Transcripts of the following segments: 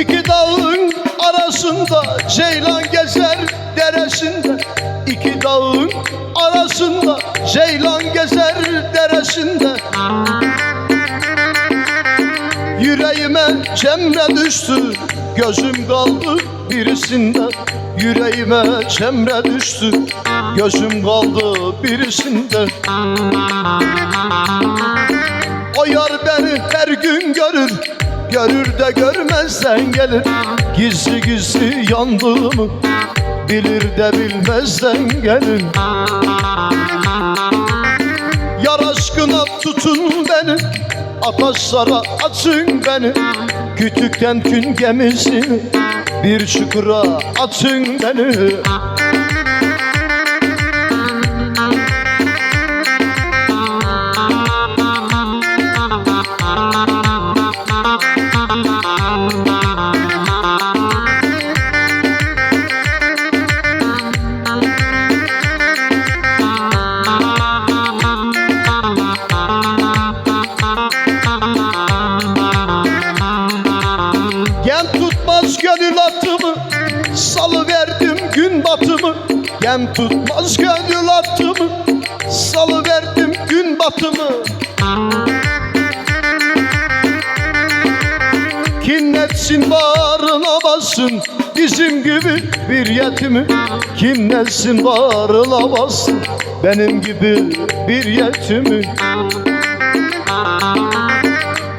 İki dağın arasında Ceylan gezer deresinde. İki dağın arasında Ceylan gezer deresinde. Yüreğime cemre düştü Gözüm kaldı birisinde. Yüreğime cemre düştü Gözüm kaldı birisinde yar beni her gün görür Görür de görmezden gelir. Gizli gizli yandığımı Bilir de bilmezden gelir. Yar aşkına tutun beni Ataşlara atın beni. Kütükten kün gemisini Bir çukura atın beni tutmaz gönül atımı Salı verdim gün batımı. Gem tutmaz gönül atımı Salı verdim gün batımı. Kinnetsin bağrına bassın Bizim gibi bir yetimi. Kinnetsin bağrına bassın Benim gibi bir yetimi.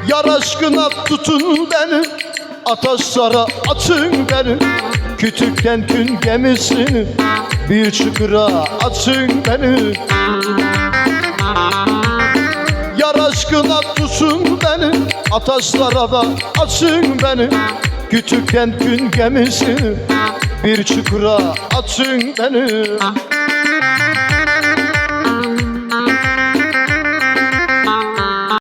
Yar aşkına tutun beni Ataşlara atın beni. Kütükten kün gemisini Bir çukura atın beni. Yar aşkına tutun beni Ataşlara da atın beni. Kütükten kün gemisini Bir çukura atın beni